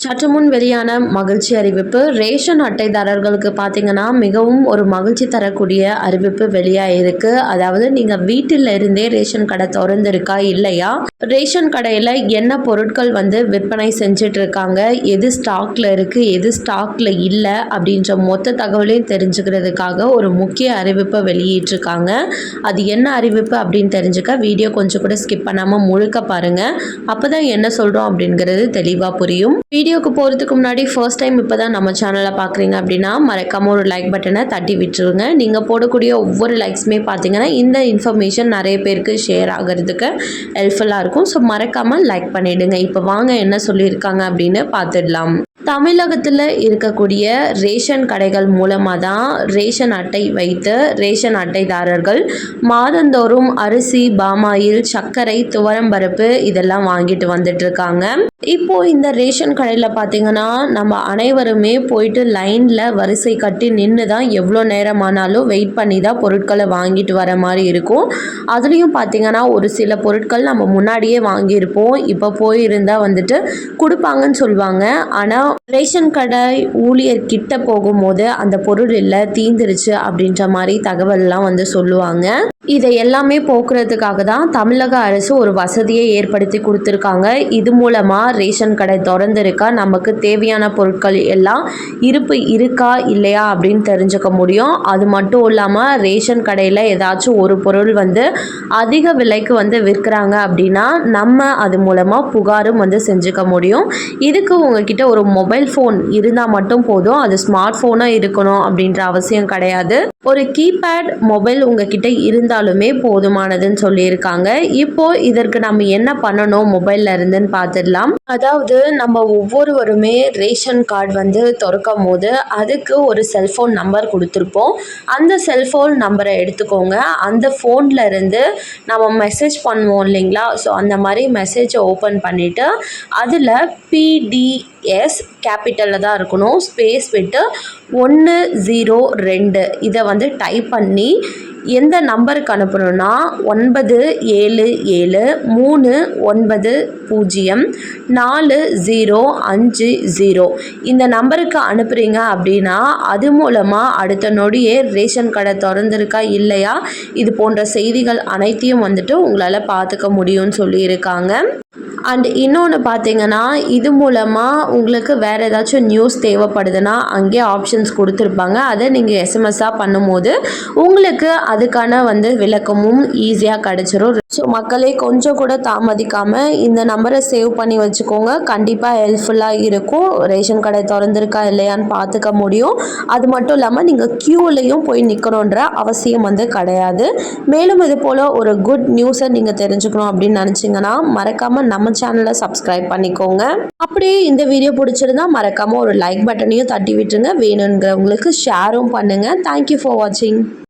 சற்று முன் வெளியான மகிழ்ச்சி அறிவிப்பு ரேஷன் அட்டைதாரர்களுக்கு பார்த்தீங்கன்னா மிகவும் ஒரு மகிழ்ச்சி தரக்கூடிய அறிவிப்பு வெளியாயிருக்கு. அதாவது நீங்கள் வீட்டில் இருந்தே ரேஷன் கடை திறந்துருக்கா இல்லையா? ரேஷன் கடையில் என்ன பொருட்கள் வந்து விற்பனை செஞ்சுட்டு இருக்காங்க எது ஸ்டாக்ல இருக்கு? எது ஸ்டாக்ல இல்லை? அப்படின்ற மொத்த தகவலையும் தெரிஞ்சுக்கிறதுக்காக ஒரு முக்கிய அறிவிப்பை வெளியிட்டிருக்காங்க அது என்ன அறிவிப்பு அப்படின்னு தெரிஞ்சுக்க வீடியோ கொஞ்சம் கூட ஸ்கிப் பண்ணாமல் முழுக்க பாருங்க. அப்போதான் என்ன சொல்கிறோம் அப்படிங்கிறது தெளிவாக புரியும். வீடியோ வீடியோக்கு போகிறதுக்கு முன்னாடி ஃபர்ஸ்ட் டைம் இப்போ தான் நம்ம சேனலை பார்க்குறீங்க அப்படின்னா மறக்காம ஒரு லைக் பட்டனை தட்டி விட்டுருங்க. நீங்கள் போடக்கூடிய ஒவ்வொரு லைக்ஸுமே பார்த்தீங்கன்னா இந்த இன்ஃபர்மேஷன் நிறைய பேருக்கு ஷேர் ஆகிறதுக்கு ஹெல்ப்ஃபுல்லாக இருக்கும். ஸோ மறக்காமல் லைக் பண்ணிவிடுங்க இப்போ வாங்க என்ன சொல்லியிருக்காங்க அப்படின்னு பார்த்துடலாம் தமிழகத்தில் இருக்கக்கூடிய ரேஷன் கடைகள் மூலமாக தான் ரேஷன் அட்டை வைத்து ரேஷன் அட்டைதாரர்கள் மாதந்தோறும் அரிசி பாமாயில் சர்க்கரை துவரம்பருப்பு இதெல்லாம் வாங்கிட்டு வந்துட்டுருக்காங்க இப்போ இந்த ரேஷன் கடையில் பார்த்தீங்கன்னா நம்ம அனைவருமே போயிட்டு லைனில் வரிசை கட்டி நின்று தான் எவ்வளோ நேரமானாலும் வெயிட் பண்ணி தான் பொருட்களை வாங்கிட்டு வர மாதிரி இருக்கும். அதுலேயும் பார்த்தீங்கன்னா ஒரு சில பொருட்கள் நம்ம முன்னாடியே வாங்கியிருப்போம். இப்போ போயிருந்தால் வந்துட்டு கொடுப்பாங்கன்னு சொல்லுவாங்க. ஆனால் ரேஷன் கடை ஊழியர் கிட்ட போகும்போது அந்த பொருள் இல்லை தீந்துருச்சு அப்படின்ற மாதிரி தகவல்லாம் வந்து சொல்லுவாங்க. இதை எல்லாமே போக்குறதுக்காக தான் தமிழக அரசு ஒரு வசதியை ஏற்படுத்தி கொடுத்துருக்காங்க. இது மூலமாக ரேஷன் கடை திறந்துருக்கா? நமக்கு தேவையான பொருட்கள் எல்லாம் இருப்பு இருக்கா? இல்லையா? அப்படின்னு தெரிஞ்சுக்க முடியும். அது மட்டும் இல்லாமல் ரேஷன் கடையில் ஏதாச்சும் ஒரு பொருள் வந்து அதிக விலைக்கு வந்து விற்கிறாங்க அப்படின்னா நம்ம அது மூலமாக புகாரும் வந்து செஞ்சுக்க முடியும். இதுக்கு உங்ககிட்ட ஒரு மொபைல் ஃபோன் இருந்தால் மட்டும் போதும். அது ஸ்மார்ட் ஃபோனாக இருக்கணும் அப்படின்ற அவசியம் கிடையாது. ஒரு கீபேட் மொபைல் உங்ககிட்ட கொடுத்தாலுமே போதுமானதுன்னு சொல்லியிருக்காங்க. இப்போ இதற்கு நம்ம என்ன பண்ணணும் மொபைல்ல இருந்துன்னு பார்த்துடலாம். அதாவது நம்ம ஒவ்வொருவருமே ரேஷன் கார்டு வந்து திறக்கும் போது அதுக்கு ஒரு செல்ஃபோன் நம்பர் கொடுத்துருப்போம். அந்த செல்ஃபோன் நம்பரை எடுத்துக்கோங்க. அந்த ஃபோன்ல இருந்து நம்ம மெசேஜ் பண்ணுவோம் இல்லைங்களா? ஸோ அந்த மாதிரி மெசேஜை ஓப்பன் பண்ணிவிட்டு அதில் பிடிஎஸ் கேபிட்டலில் தான் இருக்கணும். ஸ்பேஸ் விட்டு ஒன்று ஜீரோ ரெண்டு இதை வந்து டைப் பண்ணி எந்த நம்பருக்கு அனுப்பணும்னா ஒன்பது ஏழு ஏழு மூணு ஒன்பது பூஜ்ஜியம் நாலு ஜீரோ அஞ்சு ஜீரோ. இந்த நம்பருக்கு அனுப்புகிறீங்க அப்படின்னா அது மூலமாக அடுத்த நொடியே ரேஷன் கடை திறந்திருக்கா இல்லையா? இது போன்ற செய்திகள் அனைத்தையும் வந்துட்டு உங்களால் பார்த்துக்க முடியும்னு சொல்லியிருக்காங்க. அண்ட் இன்னொன்று பார்த்தீங்கன்னா இது மூலமாக உங்களுக்கு வேறு ஏதாச்சும் நியூஸ் தேவைப்படுதுன்னா அங்கேயே ஆப்ஷன்ஸ் கொடுத்துருப்பாங்க. அதை நீங்கள் எஸ்எம்எஸ்ஸாக பண்ணும்போது உங்களுக்கு அதுக்கான வந்து விளக்கமும் ஈஸியாக கிடச்சிரும். ஸோ மக்களே கொஞ்சம் கூட தாமதிக்காமல் இந்த நம்பரை சேவ் பண்ணி வச்சுக்கோங்க. கண்டிப்பாக ஹெல்ப்ஃபுல்லாக இருக்கும். ரேஷன் கடை திறந்திருக்கா இல்லையான்னு பார்த்துக்க முடியும். அது மட்டும் இல்லாமல் நீங்கள் க்யூலையும் போய் நிற்கணுன்ற அவசியம் வந்து கிடையாது. மேலும் இது போல் ஒரு குட் நியூஸை நீங்கள் தெரிஞ்சுக்கணும் அப்படின்னு நினச்சிங்கன்னா மறக்காமல் நம்ம சேனலை சப்ஸ்கிரைப் பண்ணிக்கோங்க. அப்படியே இந்த வீடியோ பிடிச்சிருந்தா மறக்காமல் ஒரு லைக் பட்டனையும் தட்டி விட்டுருங்க. வேணுங்கிறவங்களுக்கு ஷேரும் பண்ணுங்கள் தேங்க்யூ ஃபார் வாட்சிங்